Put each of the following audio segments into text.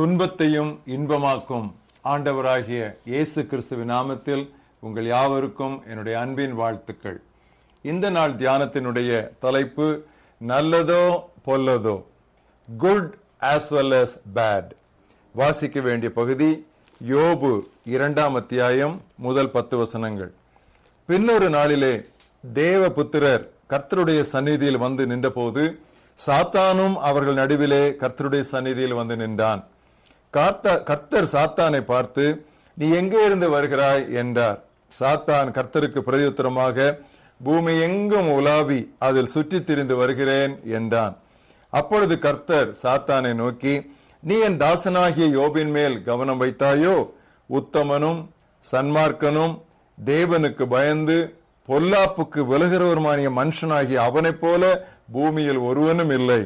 துன்பத்தையும் இன்பமாக்கும் ஆண்டவராகிய இயேசு கிறிஸ்துவின் நாமத்தில் உங்கள் யாவருக்கும் என்னுடைய அன்பின் வாழ்த்துக்கள். இந்த நாள் தியானத்தினுடைய தலைப்பு நல்லதோ பொல்லதோ? Good as well as bad வாசிக்க வேண்டிய பகுதி யோபு இரண்டாம் அத்தியாயம் முதல் பத்து வசனங்கள். பின்னொரு நாளிலே தேவ புத்திரர் கர்த்தருடைய சந்நிதியில் வந்து நின்றபோது சாத்தானும் அவர்கள் நடுவிலே கர்த்தருடைய சந்நிதியில் வந்து நின்றான். கார்த்த கர்த்தர் சாத்தானை பார்த்து நீ எங்கே இருந்து வருகிறாய்? என்றார். சாத்தான் கர்த்தருக்கு பிரதியுத்தரமாக பூமி எங்கும் உலாவி அதில் சுற்றி திரிந்து வருகிறேன் என்றான். அப்பொழுது கர்த்தர் சாத்தானை நோக்கி நீ என் தாசனாகிய யோபின் மேல் கவனம் வைத்தாயோ? உத்தமனும் சன்மார்க்கனும் தேவனுக்கு பயந்து பொல்லாப்புக்கு விலகிறவருமானிய மனுஷனாகிய அவனைப் போல பூமியில் ஒருவனும் இல்லை.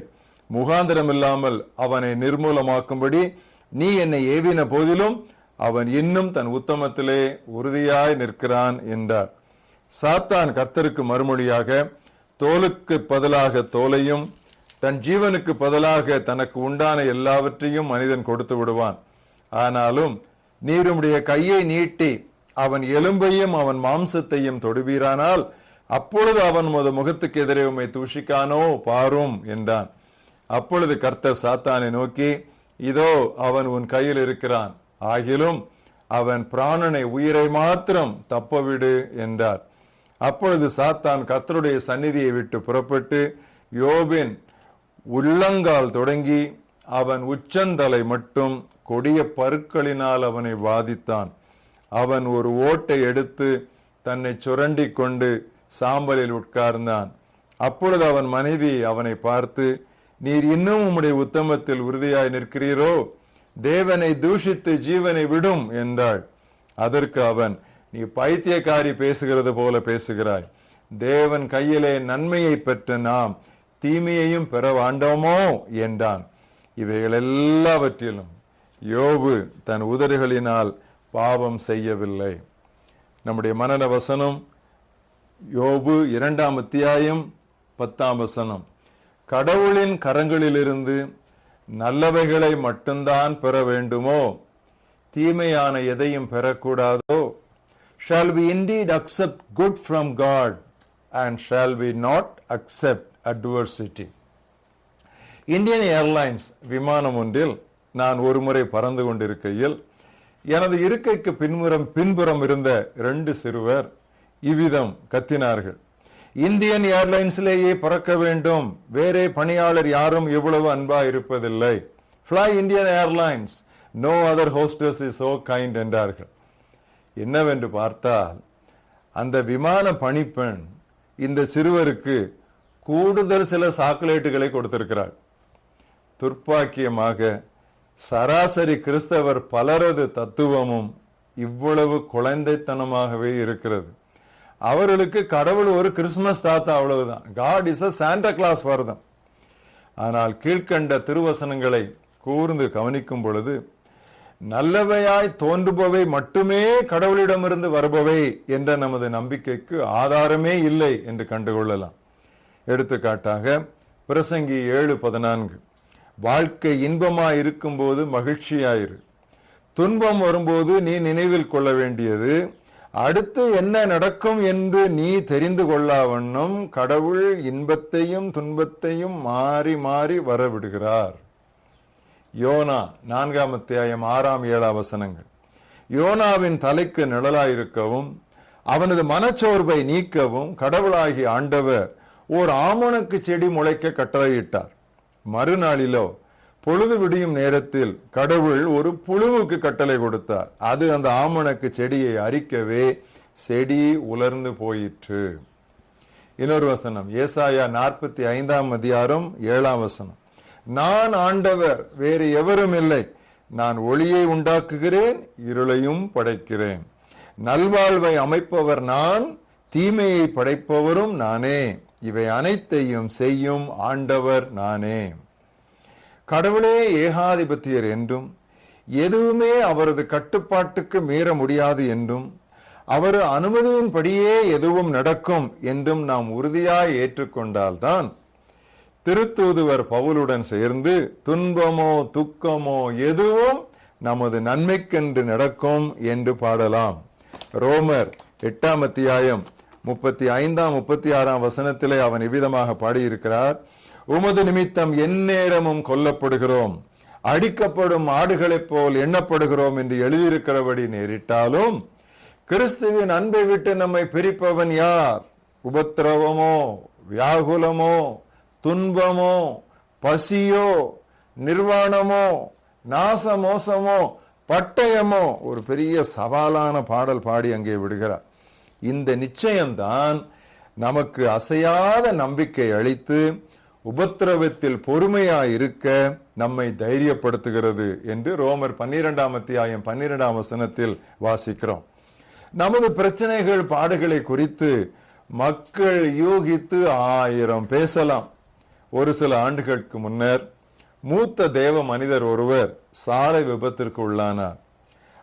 முகாந்திரம் இல்லாமல் அவனை நிர்மூலமாக்கும்படி நீ என்னை ஏவின போதிலும் அவன் இன்னும் தன் உத்தமத்திலே உறுதியாய் நிற்கிறான் என்றார். சாத்தான் கர்த்தருக்கு மறுமொழியாக தோலுக்கு பதிலாக தோலையும் தன் ஜீவனுக்கு பதிலாக தனக்கு உண்டான எல்லாவற்றையும் மனிதன் கொடுத்து விடுவான். ஆனாலும் நீர் கையை நீட்டி அவன் எலும்பையும் அவன் மாம்சத்தையும் தொடுவீரானால் அப்பொழுது அவன் முத முகத்துக்கு எதிரே உம்மை தூஷிக்கானோ பாரும் என்றான். அப்பொழுது கர்த்தர் சாத்தானை நோக்கி இதோ அவன் உன் கையில் இருக்கிறான். ஆகிலும் அவன் பிராணனை உயிரை மாத்திரம் தப்பவிடு என்றார். அப்பொழுது சாத்தான் கத்தருடைய சந்நிதியை விட்டு புறப்பட்டு யோபின் உள்ளங்கால் தொடங்கி அவன் உச்சந்தலை மட்டும் கொடிய பருக்களினால் அவனை வாதித்தான். அவன் ஒரு ஓட்டை எடுத்து தன்னை சுரண்டி கொண்டு சாம்பலில் உட்கார்ந்தான். அப்பொழுது அவன் மனைவி அவனை பார்த்து நீர் இன்னும் உம்முடைய உத்தமத்தில் உறுதியாய் நிற்கிறீரோ? தேவனை தூஷித்து ஜீவனை விடும் என்றாள். அதற்கு அவன் நீ பைத்தியக்காரி பேசுகிறது போல பேசுகிறாய். தேவன் கையிலே நன்மையை பெற்ற நாம் தீமையையும் பெற வாண்டோமோ? என்றான். இவைகள் எல்லாவற்றிலும் யோபு தன் உதடுகளினால் பாவம் செய்யவில்லை. நம்முடைய மனன வசனம் யோபு இரண்டாம் அத்தியாயம் பத்தாம் வசனம். கடவுளின் கரங்களிலிருந்து நல்லவைகளை மட்டும்தான் பெற வேண்டுமோ? தீமையான எதையும் பெறக்கூடாதோ? Shall we indeed accept good from God and shall we not accept adversity Indian Airlines விமானம் ஒன்றில் நான் ஒருமுறை பறந்து கொண்டிருக்கையில் எனது இருக்கைக்கு பின்புறம் பின்புறம் இருந்த ரெண்டு சிறுவர் இவ்விதம் கத்தினார்கள். இந்தியன் ஏர்லைன்ஸ்லேயே பறக்க வேண்டும். வேறே பணியாளர் யாரும் இவ்வளவு அன்பா இருப்பதில்லை. Fly Indian Airlines no other hostess is so kind என்றார்கள். என்னவென்று பார்த்தால் அந்த விமான பணிப்பெண் இந்த சிறுவருக்கு கூடுதல் சில சாக்லேட்டுகளை கொடுத்திருக்கிறார் துர்ப்பாக்கியமாக சராசரி கிறிஸ்தவர் பலரது தத்துவமும் இவ்வளவு குழந்தைத்தனமாகவே இருக்கிறது. அவர்களுக்கு கடவுள் ஒரு கிறிஸ்துமஸ் தாத்தா அவ்வளவுதான். God is a Santa Claus வருதம் ஆனால் கீழ்கண்ட திருவசனங்களை கூர்ந்து கவனிக்கும் பொழுது நல்லவையாய் தோன்றுபவை மட்டுமே கடவுளிடமிருந்து வருபவை என்ற நமது நம்பிக்கைக்கு ஆதாரமே இல்லை என்று கண்டுகொள்ளலாம். எடுத்துக்காட்டாக பிரசங்கி ஏழு பதினான்கு. வாழ்க்கை இன்பமா இருக்கும்போது மகிழ்ச்சியாயிரு. துன்பம் வரும்போது நீ நினைவில் கொள்ள வேண்டியது அடுத்து என்ன நடக்கும் என்று நீ தெரிந்து கொள்ளாவண்ணம் கடவுள் இன்பத்தையும் துன்பத்தையும் மாறி மாறி வரவிடுகிறார். யோனா நான்காம் அத்தியாயம் ஆறாம் ஏழாம் வசனங்கள். யோனாவின் தலைக்கு நிழலாயிருக்கவும் அவனது மனச்சோர்வை நீக்கவும் கடவுளாகி ஆண்டவர் ஓர் ஆமணக்கு செடி முளைக்க கட்டளையிட்டார். மறுநாளிலோ பொழுது விடியும் நேரத்தில் கடவுள் ஒரு புழுவுக்கு கட்டளை கொடுத்தார். அது அந்த ஆமணக்கு செடியை அரிக்கவே செடி உலர்ந்து போயிற்று. இன்னொரு வசனம் ஏசாயா நாற்பத்தி ஐந்தாம் அதிகாரம் ஏழாம் வசனம். நான் ஆண்டவர் வேறு எவரும் இல்லை. நான் ஒளியை உண்டாக்குகிறேன் இருளையும் படைக்கிறேன். நல்வாழ்வை அமைப்பவர் நான் தீமையை படைப்பவரும் நானே. இவை அனைத்தையும் செய்யும் ஆண்டவர் நானே. கடவுளே ஏகாதிபத்தியர் என்றும் எதுவுமே அவரது கட்டுப்பாட்டுக்கு மீற முடியாது என்றும் அவர் அனுமதியின்படியே எதுவும் நடக்கும் என்றும் நாம் உறுதியாய் ஏற்றுக்கொண்டால்தான் திருத்தூதுவர் பவுலுடன் சேர்ந்து துன்பமோ துக்கமோ எதுவும் நமது நன்மைக்கென்று நடக்கும் என்று பாடலாம். ரோமர் எட்டாம் அத்தியாயம் முப்பத்தி ஐந்தாம் முப்பத்தி ஆறாம் வசனத்திலே அவன் இவ்விதமாக பாடியிருக்கிறார் உமது நிமித்தம் எந்நேரமும் கொல்லப்படுகிறோம். அடிக்கப்படும் ஆடுகளைப் போல் எண்ணப்படுகிறோம் என்று எழுதியிருக்கிறபடி நேரிட்டாலும் கிறிஸ்துவின் அன்பை விட்டு நம்மை பிரிப்பவன் யார்? உபத்திரவமோ வியாகுலமோ துன்பமோ பசியோ நிர்வாணமோ நாசமோசமோ பட்டயமோ? ஒரு பெரிய சவாலான பாடல் பாடி அங்கே விடுகிறார். இந்த நிச்சயம்தான் நமக்கு அசையாத நம்பிக்கை அளித்து உபத்திரவத்தில் பொறுமையாயிருக்க நம்மை தைரியப்படுத்துகிறது என்று ரோமர் பன்னிரெண்டாம் அத்தியாயம் பன்னிரெண்டாம் வசனத்தில் வாசிக்கிறோம். நமது பிரச்சனைகள் பாடுகளை குறித்து மக்கள் யூகித்து ஆயிரம் பேசலாம். ஒரு சில ஆண்டுகளுக்கு முன்னர் மூத்த தேவ மனிதர் ஒருவர் சாலை விபத்திற்கு உள்ளானார்.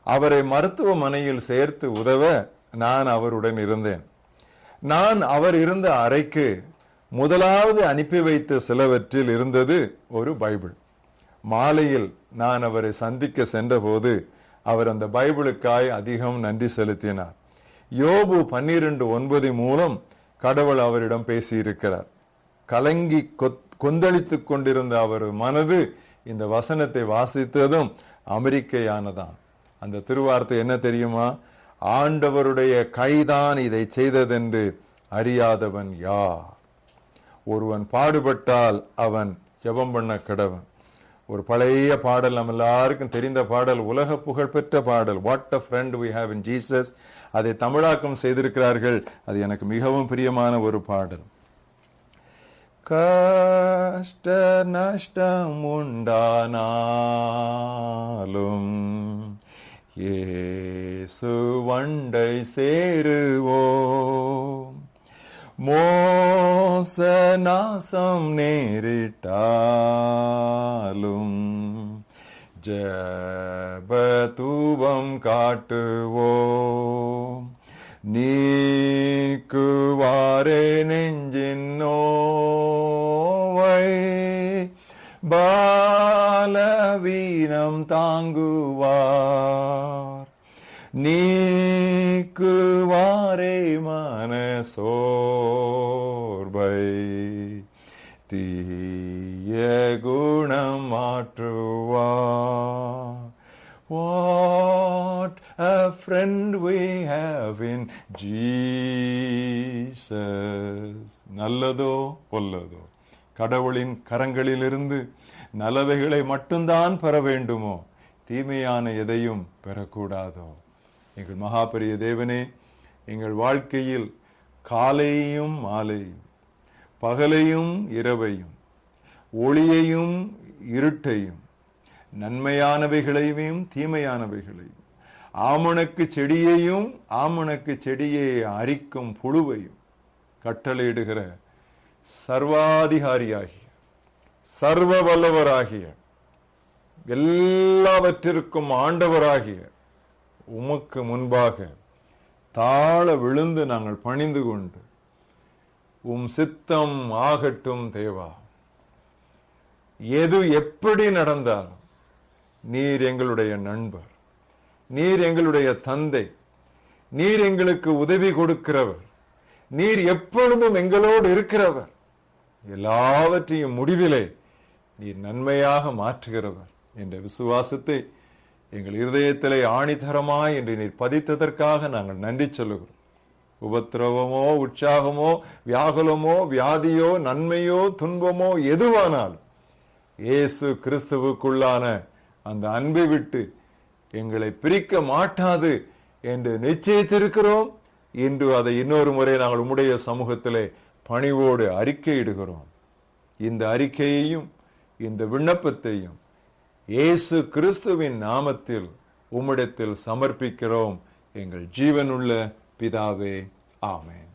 அவரை மருத்துவமனையில் சேர்த்து உதவ நான் அவருடன் இருந்தேன். நான் அவர் இருந்த அறைக்கு முதலாவது அனுப்பி வைத்த சிலவற்றில் இருந்தது ஒரு பைபிள். மாலையில் நான் அவரை சந்திக்க சென்றபோது அவர் அந்த பைபிளுக்காய் அதிகம் நன்றி செலுத்தினார். யோபு பன்னிரண்டு ஒன்பது மூலம் கடவுள் அவரிடம் பேசியிருக்கிறார். கலங்கி கொந்தளித்துக் கொண்டிருந்த அவர் மனது இந்த வசனத்தை வாசித்ததும் அமெரிக்கையானதான். அந்த திருவார்த்தை என்ன தெரியுமா? ஆண்டவருடைய கைதான் இதை செய்ததென்று அறியாதவன் யார்? ஒருவன் பாடுபட்டால் அவன் ஜெபம் பண்ண கடவன். ஒரு பழைய பாடல் நம்ம எல்லாருக்கும் தெரிந்த பாடல் உலக புகழ்பெற்ற பாடல் what a friend we have in Jesus அதை தமிழாக்கம் செய்திருக்கிறார்கள். அது எனக்கு மிகவும் பிரியமான ஒரு பாடல். கஷ்ட நஷ்டம் உண்டானாலும் ஏசு வண்டை சேருவோ மோசநாசம் நேரிட்டாலும் ஜபதூபம் காட்டுவோம். நீக்குவாரே நெஞ்சின் நோவை பாலவீனம் தாங்குவார். நீக்குவாரே மனசோ தீய குணம் மாற்றுவார் What a friend we have in Jesus. நல்லதோ பொல்லதோ? கடவுளின் கரங்களிலிருந்து நல்லவைகளை மட்டும்தான் பெற வேண்டுமோ? தீமையான எதையும் பெறக்கூடாதோ? எங்கள் மகாபெரிய தேவனே எங்கள் வாழ்க்கையில் காலையும் மாலையும் பகலையும் இரவையும் ஒளியையும் இருட்டையும் நன்மையானவைகளையும் தீமையானவைகளையும் ஆமணக்கு செடியையும் ஆமணக்கு செடியை அரிக்கும் புழுவையும் கட்டளையிடுகிற சர்வாதிகாரியாகிய சர்வ வல்லவராகிய எல்லாவற்றிற்கும் ஆண்டவராகிய உமக்கு முன்பாக தாழ விழுந்து நாங்கள் பணிந்து கொண்டு உம் சித்தம் ஆகட்டும் தேவா. எது எப்படி நடந்தாலும் நீர் எங்களுடைய நண்பர் நீர் எங்களுடைய தந்தை நீர் எங்களுக்கு உதவி கொடுக்கிறவர் நீர் எப்பொழுதும் எங்களோடு இருக்கிறவர். எல்லாவற்றையும் முடிவிலே நீர் நன்மையாக மாற்றுகிறவர் என்ற விசுவாசத்தை எங்கள் இருதயத்திலே ஆணித்தரமாய் என்று நீர் பதித்ததற்காக நாங்கள் நன்றி சொல்லுகிறோம். உபத்திரவமோ உற்சாகமோ வியாகுலமோ வியாதியோ நன்மையோ துன்பமோ எதுவானாலும் இயேசு கிறிஸ்துவுக்குள்ளான அந்த அன்பை விட்டு எங்களை பிரிக்க மாட்டாது என்று நிச்சயித்திருக்கிறோம். இன்று அதை இன்னொரு முறை நாங்கள் உம்முடைய சமூகத்திலே பணிவோடு அறிக்கையிடுகிறோம். இந்த அறிக்கையையும் இந்த விண்ணப்பத்தையும் இயேசு கிறிஸ்துவின் நாமத்தில் உம்மிடத்தில் சமர்ப்பிக்கிறோம். எங்கள் ஜீவனுள்ள പിതാവേ ആമേൻ.